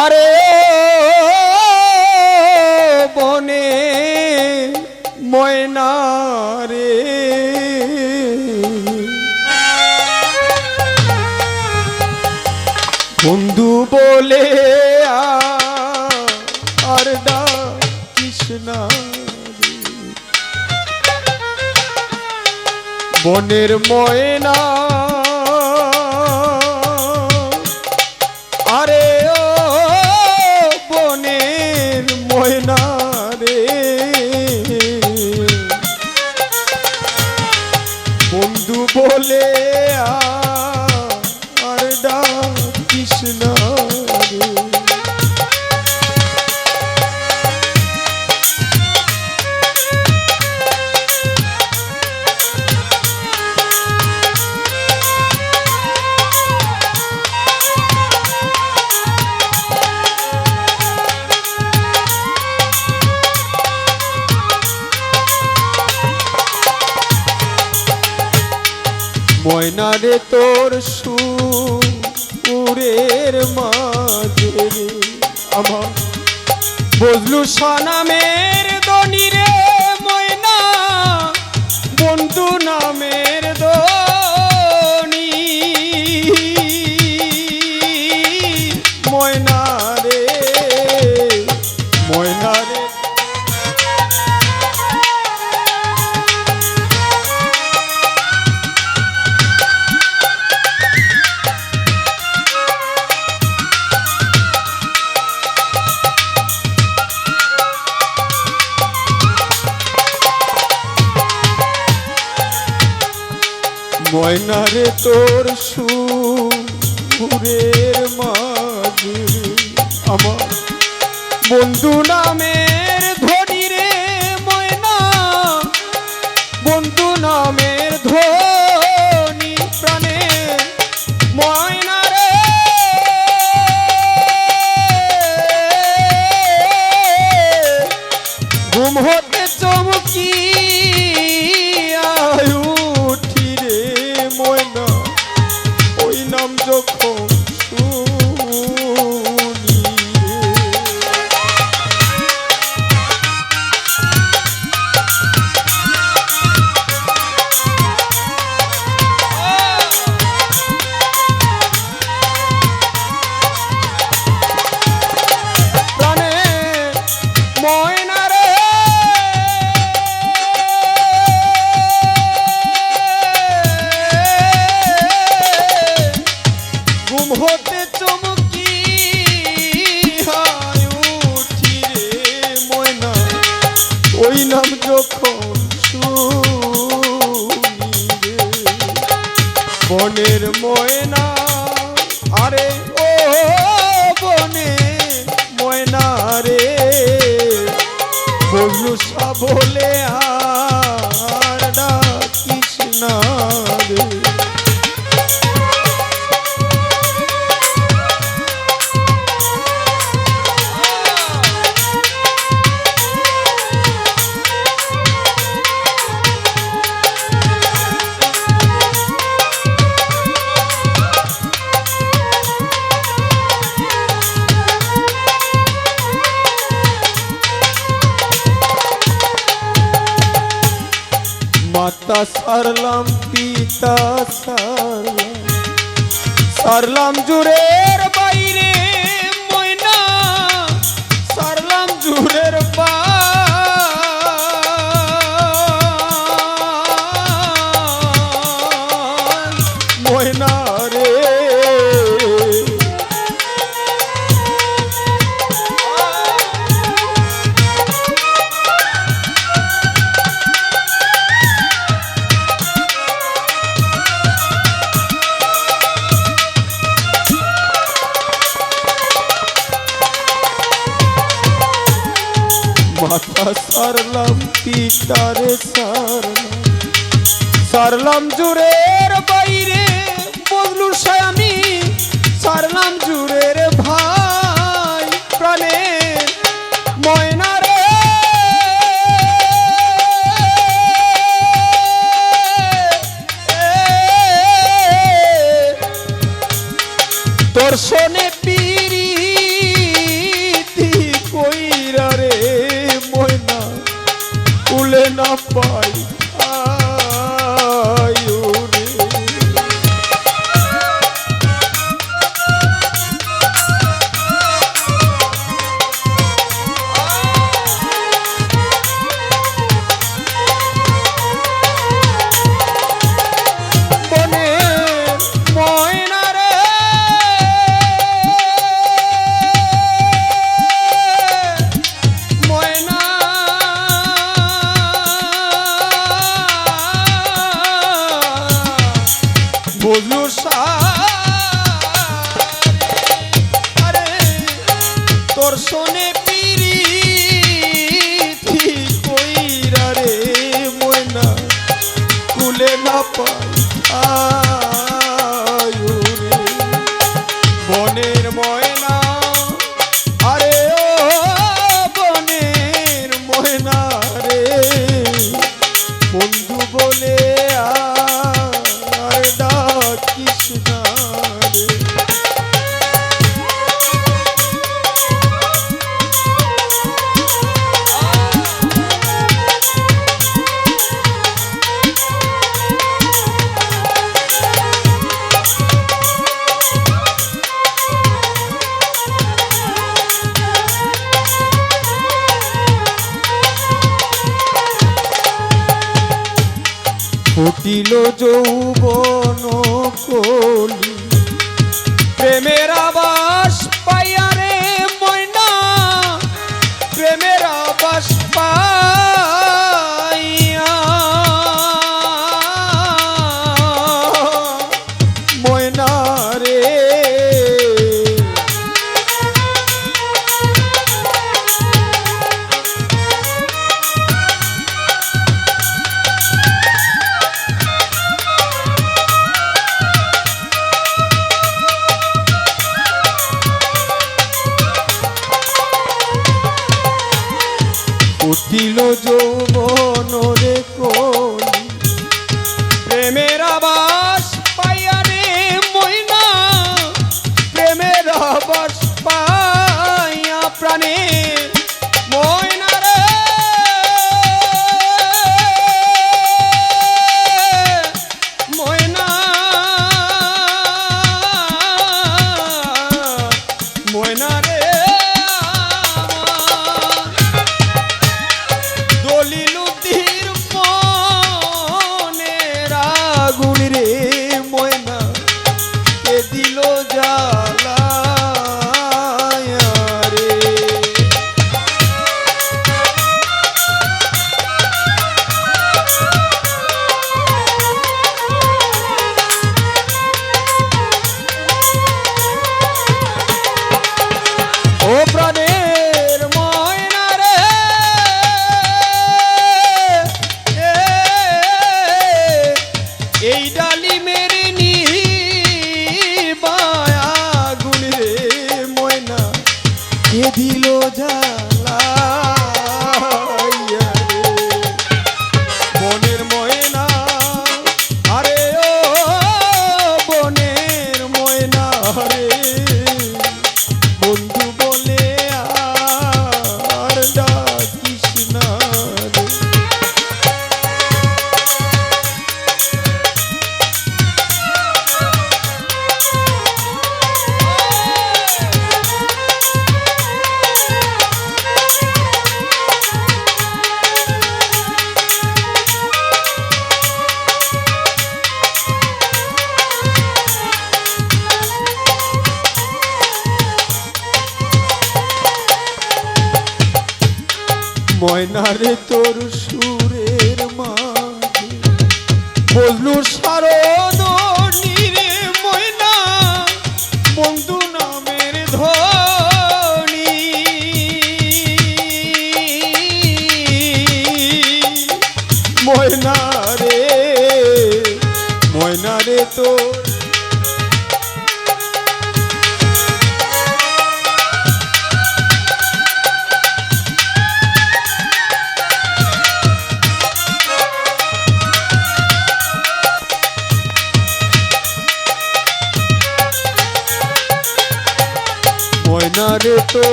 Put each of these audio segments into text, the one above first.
আরে বনে ময়না রে। বন্ধু বলে আর কৃষ্ণা বনের ময়না কৃষ্ণ রে তোর সুরের মাঝে আমার বজলু সনামের দনি রে ময়না। বন্ধু নামের দনি ময়না ময়নারে তোর সুরের মাঝে আমার বন্ধু নামের ধনী সারলাম পিতা সারলাম। সারলাম জুরের মাথা সারলাম পিতারে সারলাম? সারলাম জুরের বাইরে বদলু সায়ামি সারলাম জুরের ভাই বজলু আরে তোর শোনে পিরি রে ময়না বনের ময়না lójóhùn. রে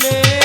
Dale.